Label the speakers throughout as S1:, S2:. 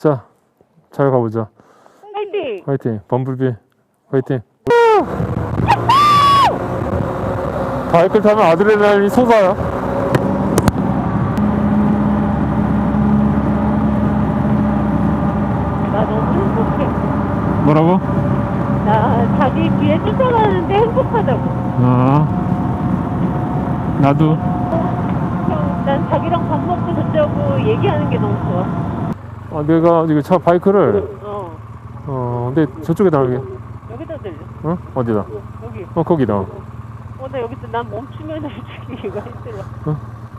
S1: 자, 잘 가보자.
S2: 화이팅!
S1: 화이팅. 범블비. 화이팅. 바이크를 타면 아드레날린이 솟아요.
S2: 나 너무 행복해.
S1: 뭐라고?
S2: 나 자기 뒤에 쫓아가는데 행복하다고.
S1: 아, 나도.
S2: 형, 난 자기랑 밥 먹고 듣자고 얘기하는 게 너무 좋아.
S1: 아, 내가 이거 차 바이크를,
S2: 어.
S1: 어, 근데 저쪽에 나가게.
S2: 여기다 들려.
S1: 어? 어디다?
S2: 여기.
S1: 어, 거기다.
S2: 어, 나 여기서 난 멈추면 솔직히 이거 힘들어.
S1: 어?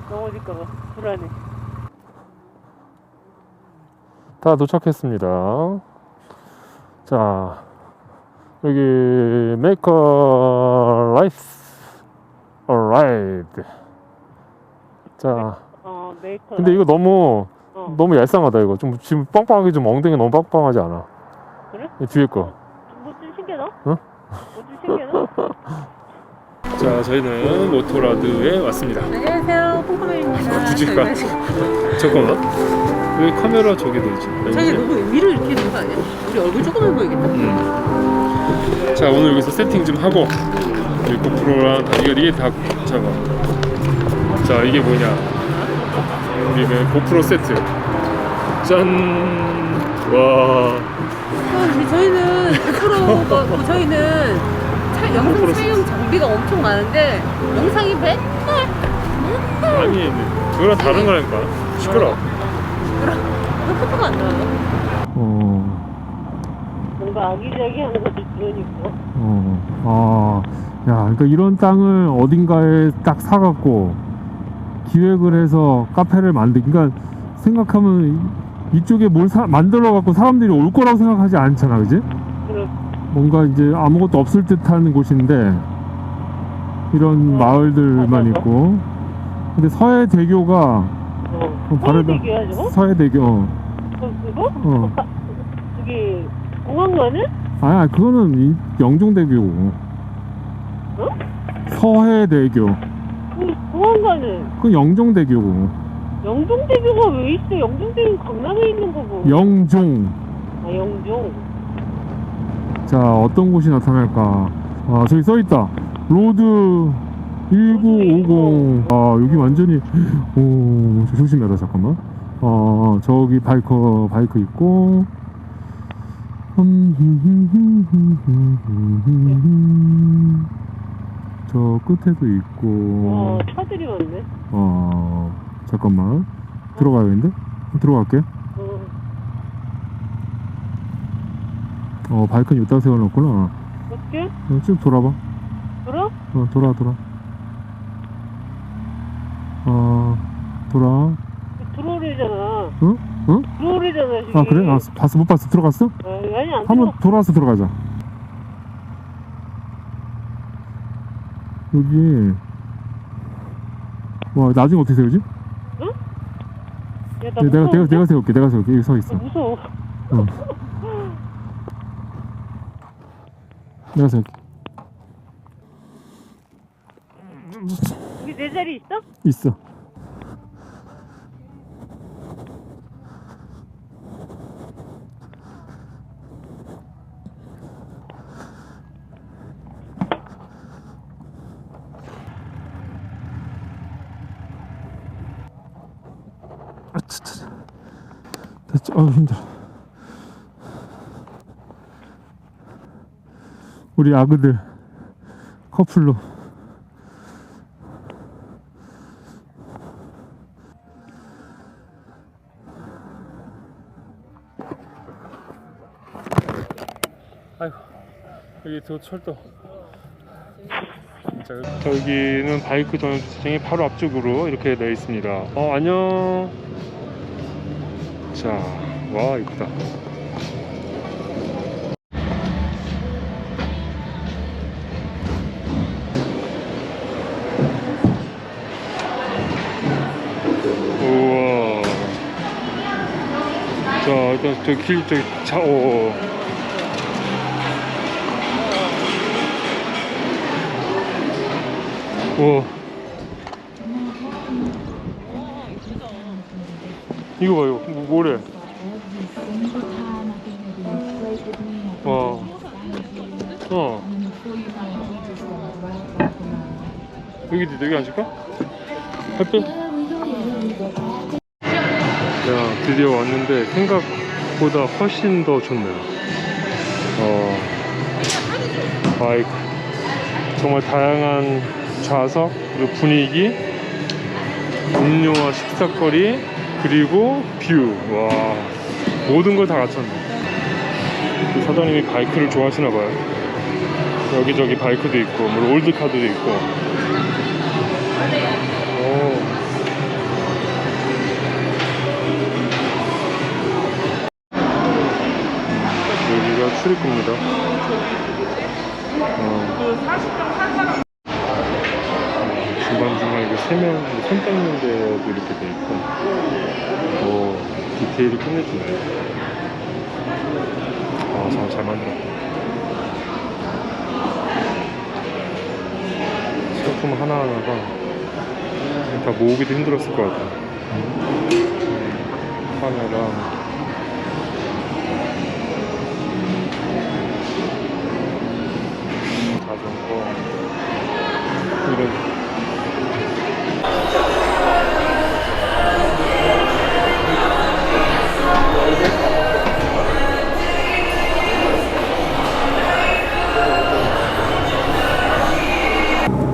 S2: 넘어질까봐. 불안해.
S1: 다 도착했습니다. 자, 여기 Make a Life Alive. 자,
S2: 어.
S1: 근데 이거 너무
S2: 어.
S1: 너무 얄쌍하다 이거. 좀 지금 빵빵하게 좀 엉덩이 너무 빵빵하지 않아?
S2: 그래?
S1: 이 뒤에 거.
S2: 뭐좀 신기하다?
S1: 어?
S2: 뭐좀 신기하다?
S1: 자, 저희는 모토라드에 왔습니다.
S3: 안녕하세요.
S1: 굳이
S3: 저희가
S1: 가-
S3: 지금
S1: 잠깐만. 왜 카메라 저기도 있지?
S3: 자기 너무 위로 이렇게 있는 거 아니야? 우리 얼굴 조금만 보이겠다.
S1: 음. 자, 오늘 여기서 세팅 좀 하고 이 고프로랑 다 이게 이게 다 잡아. 자, 이게 뭐냐? 우리는 고프로 세트. 짠. 와.
S3: 아, 저희는 고프로가 뭐 저희는 차, 영상 촬영 장비가 엄청 많은데 영상이 맨날
S1: 아니, 그거랑 다른 거라니까. 시끄러.
S3: 왜 포토가 안 나와요?
S1: 어.
S2: 뭔가 아기자기한 것도 들으니까.
S1: 어, 아, 야, 그러니까 이런 땅을 어딘가에 딱 사갖고 기획을 해서 카페를 만들, 그러니까 생각하면 이- 이쪽에 뭘 사, 만들어 갖고 사람들이 올 거라고 생각하지 않잖아, 그지?
S2: 그래.
S1: 뭔가 이제 아무것도 없을 듯한 곳인데 이런 마을들만 있고, 근데 서해 대교가
S2: 어.
S1: 어, 바르다.
S2: 서울대교야 저거?
S1: 서해 대교, 어,
S2: 그, 그거?
S1: 어.
S2: 저기 공항 가는?
S1: 아, 그거는 이- 영종대교고,
S2: 어?
S1: 서해 대교,
S2: 그 공항 가는
S1: 그 영종대교고.
S2: 영종대교가 왜 있어? 영종대교는 강남에 있는 거고.
S1: 영종.
S2: 아 영종.
S1: 자, 어떤 곳이 나타날까? 아, 저기 써 있다. 로드 1950. 아, 여기 완전히 오, 저 조심해라 잠깐만. 어, 저기 바이커 바이크 있고. 저 끝에도 있고.
S2: 와 차들이 많네.
S1: 어, 잠깐만. 들어가야겠는데? 들어갈게.
S2: 어.
S1: 어, 바이크는 여기다 세워놨구나.
S2: 어떻게?
S1: 어, 쭉 돌아봐.
S2: 돌아?
S1: 어, 돌아, 돌아. 어, 돌아.
S2: 들어오래잖아.
S1: 응? 응?
S2: 들어오래잖아 지금.
S1: 아, 그래? 아, 봤어, 못 봤어. 들어갔어?
S2: 아, 아니 안
S1: 한번. 돌아서 들어가자. 여기. 와, 나중에 어떻게 세우지?
S2: 야, 나
S1: 네, 내가, 내가? 내가 세울게. 내가 세울게. 여기
S2: 서나
S1: 있어.
S2: 무서워.
S1: 어. 내가 세울게.
S2: 여기 내 자리 있어?
S1: 있어. 아우, 힘들어. 우리 아그들 커플로. 아이고 여기 저 철도. 자, 여기는 바이크 전시장이 바로 앞쪽으로 이렇게 되어 있습니다. 어 안녕. 자 와 이쁘다. 우와. 자 일단 저길 저기 차 오. 우와. 이거 봐요. 뭐, 뭐래 여기 앉을까? 햇빛? 야 드디어 왔는데 생각보다 훨씬 더 좋네요. 어 바이크 정말 다양한 좌석 그리고 분위기 음료와 식사거리 그리고 뷰와 모든 걸 다 갖췄네. 그 사장님이 바이크를 좋아하시나 봐요. 여기저기 바이크도 있고, 뭐 올드카도 있고. 오. 여기가 출입구입니다. 어. 중간중간 이거 세면 손 닦는 데도 이렇게 돼 있고. 오, 디테일이 끝내주네. 아, 잘, 잘 만들었다. 소품 하나하나가 다 모으기도 힘들었을 것 같아. 카메라. 자전거. 이런.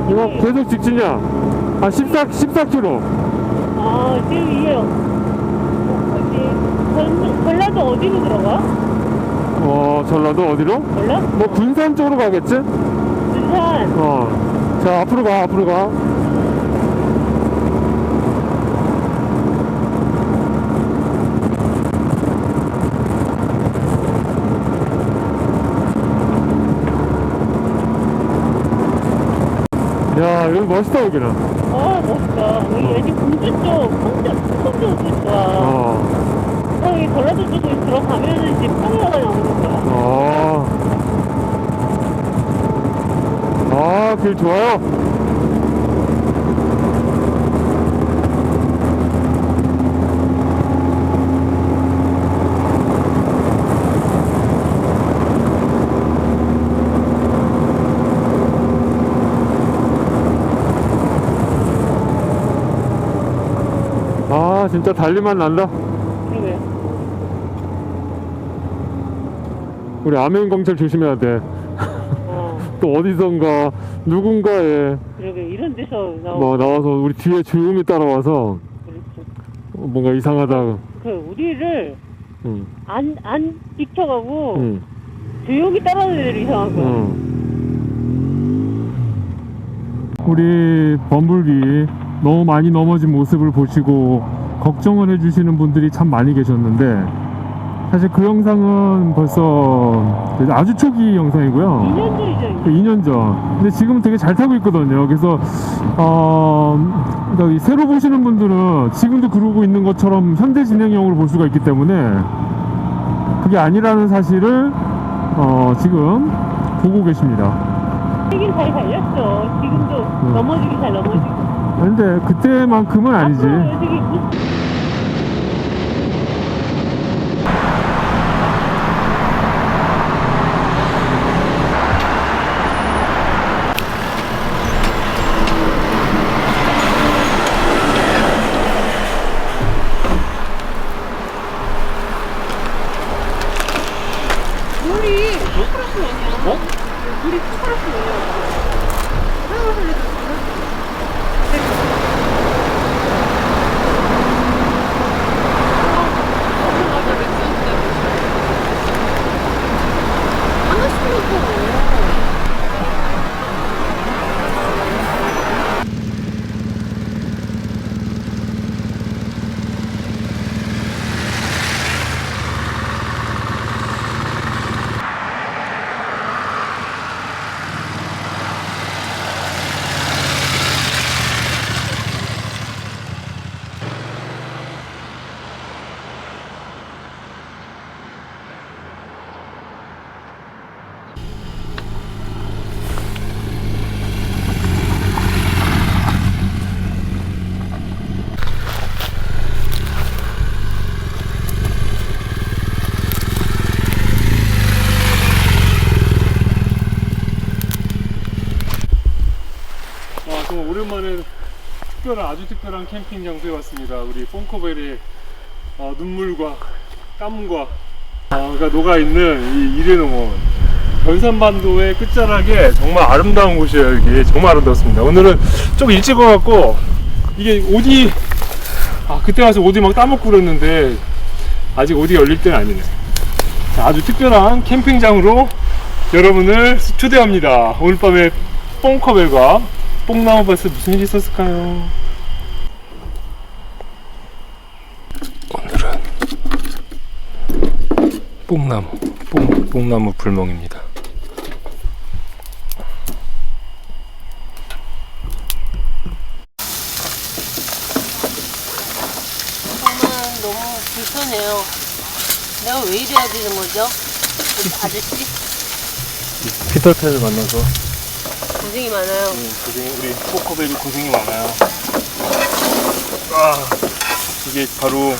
S1: 이거 계속 직진이야. 아, 14, 14km.
S2: 아, 지금 이게 어, 뭐지? 전- 전라도 어디로 들어가?
S1: 어, 전라도 어디로?
S2: 몰라?
S1: 뭐 군산 쪽으로 가겠지?
S2: 부산.
S1: 어. 자, 앞으로 가, 앞으로 가. 야, 여기 멋있다, 여기는.
S2: 어, 멋있다. 여기 공주 쪽, 홍대, 홍대 쪽 좋아.
S1: 어.
S2: 여기 전라도 쪽으로 들어가면은 이제 카메라가 나오는 거야.
S1: 아. 아, 길 좋아요. 아, 진짜 달리만 난다.
S2: 그러게.
S1: 우리 암행검찰 조심해야 돼.
S2: 어,
S1: 또 어디선가 누군가에
S2: 그러게. 이런 데서 나오고.
S1: 뭐 나와서 우리 뒤에 조용히 따라와서
S2: 그렇지.
S1: 뭔가 이상하다.
S2: 그, 우리를
S1: 응,
S2: 안, 안 비켜가고
S1: 응,
S2: 조용히 따라오는 애들이 이상한 거야.
S1: 응. 우리 범블비 너무 많이 넘어진 모습을 보시고 걱정을 해주시는 분들이 참 많이 계셨는데 사실 그 영상은 벌써 아주 초기 영상이고요.
S2: 2년 전이죠, 이제.
S1: 2년 전. 근데 지금 되게 잘 타고 있거든요. 그래서 어, 그러니까 이 새로 보시는 분들은 지금도 그러고 있는 것처럼 현대 진행형으로 볼 수가 있기 때문에 그게 아니라는 사실을 어, 지금 보고 계십니다.
S2: 되긴 잘 달렸어. 지금도
S1: 응.
S2: 넘어지기 잘 넘어지고.
S1: 근데 그때만큼은 아니지.
S2: 앞으로 되게 무-
S3: 물이 숟가락이 아니야. 어? 물이 숟가락이 아니야. 하나만 살려줬어. 하나씩 먹어.
S4: 오랜만에 특별한 아주 특별한 캠핑 장소에 왔습니다. 우리 뽕커벨의 어, 눈물과 땀과 어, 가 녹아 있는 이 이래농원 연산반도의 끝자락에 정말 아름다운 곳이에요. 이게 정말 아름답습니다. 오늘은 좀 일찍 와갖고 이게 옷이 아 그때 와서 옷이 막 따먹고 그랬는데 아직 옷이 열릴 때는 아니네. 자, 아주 특별한 캠핑장으로 여러분을 초대합니다. 오늘 밤에 뽕커벨과 뽕나무 밭에 무슨 일이 있었을까요? 오늘은 뽕나무, 뽕, 뽕나무 불멍입니다.
S3: 정말 너무 불편해요. 내가 왜 이래야 되는 거죠? 아저씨
S4: 피터팬을 만나서
S3: 고생이 많아요.
S4: 고생이 우리 뽕커벨이 고생이 많아요. 아 이게 바로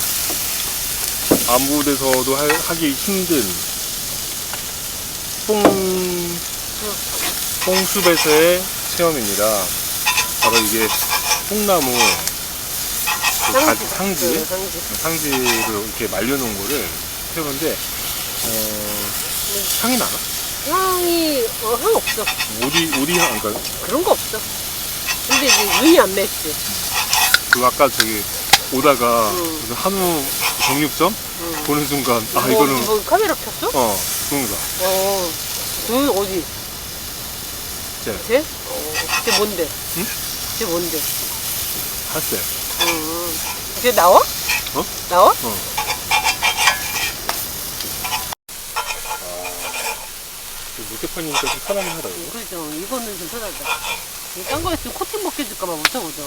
S4: 할- 하기 힘든 뽕 뽕숲에서의 체험입니다. 바로 이게 뽕나무 그 가지, 상지
S3: 응, 상지.
S4: 상지를 이렇게 말려놓은 거를 해보는데 어, 향이 나나?
S3: 향이 어, 향 없어.
S4: 어디 어디 향? 그러니까
S3: 그런 거 없어. 근데 이제 눈이 안 맵지.
S4: 그 아까 저기 오다가
S3: 응.
S4: 그 한우 정육점
S3: 응.
S4: 보는 순간 아
S3: 뭐,
S4: 이거는
S3: 뭐 카메라 켰어?
S4: 어 그런가
S3: 어. 눈 어디?
S4: 쟤.
S3: 쟤? 어. 쟤 뭔데?
S4: 응?
S3: 쟤 뭔데?
S4: 할세
S3: 응. 쟤 나와?
S4: 어?
S3: 나와?
S4: 어. 물개판이니까 좀 편하긴 이거
S3: 그죠. 이거는 좀 편하다. 딴거 있으면 코팅 벗겨줄까봐 못하거든.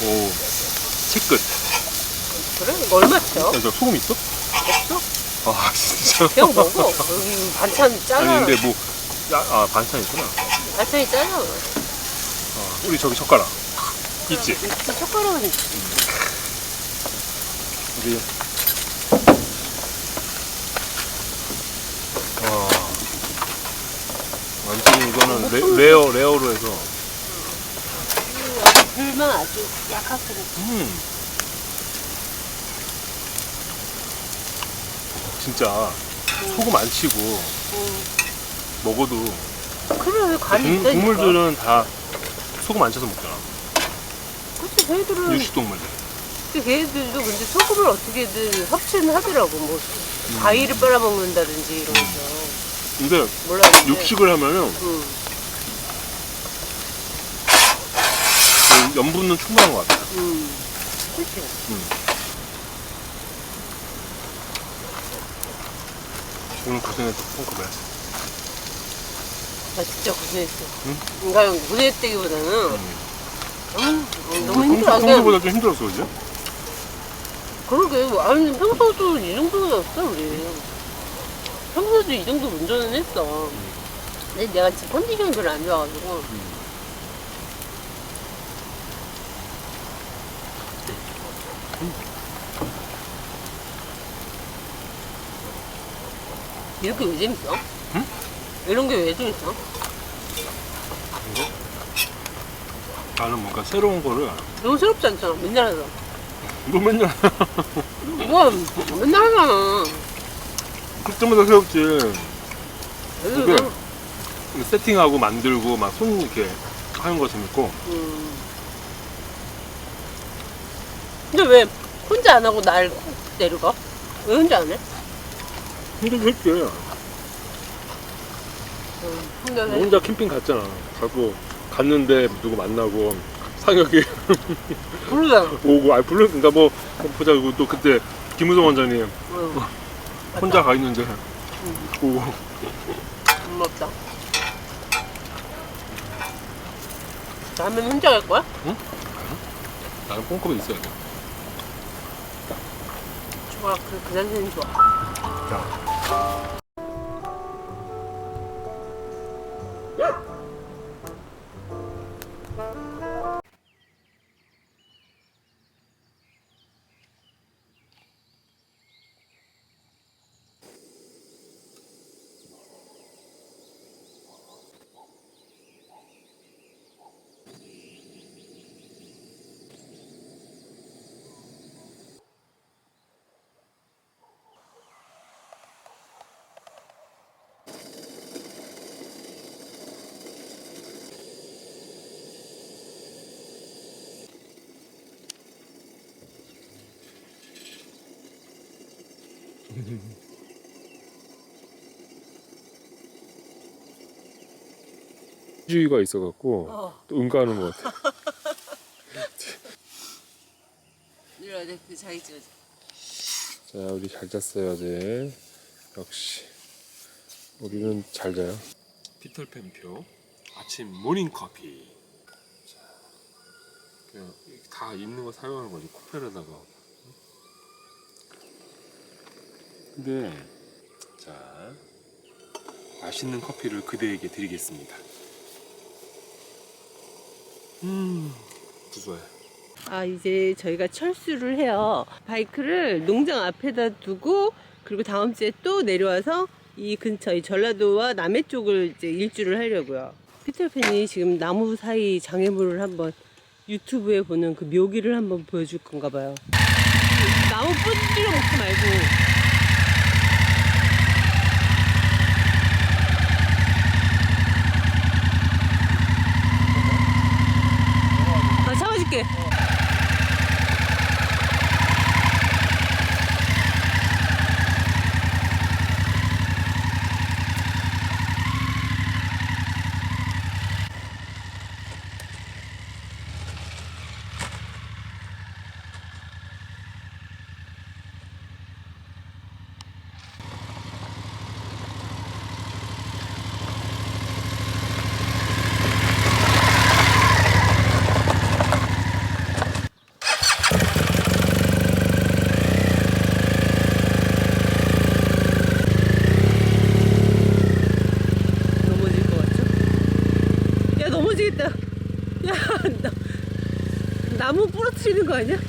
S4: 오 채끝
S3: 그래? 이거 얼마죠?
S4: 야저 소금 있어?
S3: 없어?
S4: 아 진짜
S3: 그냥 먹어. 여기 반찬 짜잖아.
S4: 아니 근데 뭐 야, 아 반찬 있구나
S3: 반찬이 짜잖아.
S4: 어, 우리 저기 젓가락 있지?
S3: 젓가락은 있지.
S4: 우리 와 레, 레어 레어로 해서
S3: 불만 아주 약하고.
S4: 음 진짜 소금 안 치고
S3: 음.
S4: 먹어도
S3: 그래, 간이
S4: 동,
S3: 있다니까.
S4: 동물들은 다 소금 안 쳐서 먹잖아
S3: 그치, 걔들은.
S4: 육식동물들
S3: 그 걔들도 근데 소금을 어떻게든 섭취는 하더라고. 뭐,
S4: 음.
S3: 과일을 빨아먹는다든지 이러면서.
S4: 근데
S3: 몰랐는데.
S4: 육식을 하면은
S3: 응.
S4: 염분은 충분한 것 같아
S3: 응. 그치.
S4: 오늘 고생했어 콩크벨
S3: 나 진짜 고생했어.
S4: 응?
S3: 그러니까 고생했다기보다는
S4: 음.
S3: 음, 너무 힘들어.
S4: 평소보다 좀 힘들었어 그지?
S3: 그러게. 아니, 평소도 이 정도였어, 우리. 평소도 이 정도 운전은 했어. 근데 내가 지금 컨디션이 별로 안 좋아가지고. 이렇게 왜 재밌어?
S4: 응?
S3: 이런 게 왜 재밌어?
S4: 나는 뭔가 새로운 거를
S3: 너무 새롭지 않잖아, 맨날 하잖아.
S4: 너 맨날
S3: 이거 맨날 하잖아.
S4: 그때마다 새롭지
S3: 그래서
S4: 그게 세팅하고 만들고 막 손 이렇게 하는 거 재밌고
S3: 음. 근데 왜 혼자 안 하고 날 내려가? 왜 혼자 안 해?
S4: 힘들게 했지
S3: 음, 혼자
S4: 캠핑 갔잖아 가고 갔는데 누구 만나고 상혁이
S3: 부르잖아.
S4: 오고 아 불러 그러니까 뭐 보자고 또 그때 김우성 원장님
S3: 응.
S4: 혼자 가 있는데 오고
S3: 고맙다. 다음엔 혼자 갈 거야?
S4: 나는 뽕컵에 있어야 돼
S3: 좋아. 그, 그 자세는 좋아.
S4: 자.
S1: 주의가 있어갖고
S3: 어.
S1: 또 응가하는 것 같아.
S3: 돼. 그 자기 찍어줘.
S1: 자, 우리 잘 잤어요, 어제. 역시. 우리는 잘 자요. 피털팬표. 아침 모닝 커피. 자, 그냥 다 있는 거 사용하는 거지, 쿠페에다가. 근데, 자, 맛있는 커피를 그대에게 드리겠습니다. 음, 구수해.
S3: 아 이제 저희가 철수를 해요. 바이크를 농장 앞에다 두고 그리고 다음 주에 또 내려와서 이 근처 이 전라도와 남해 쪽을 이제 일주를 하려고요. 피터팬이 지금 나무 사이 장애물을 한번 유튜브에 보는 그 묘기를 한번 보여줄 건가 봐요. 나무 뿌리려 먹지 말고. 나 잡아줄게. 넘어질 것 같죠? 야 넘어지겠다. 야 나, 나무 부러뜨리는 거 아니야?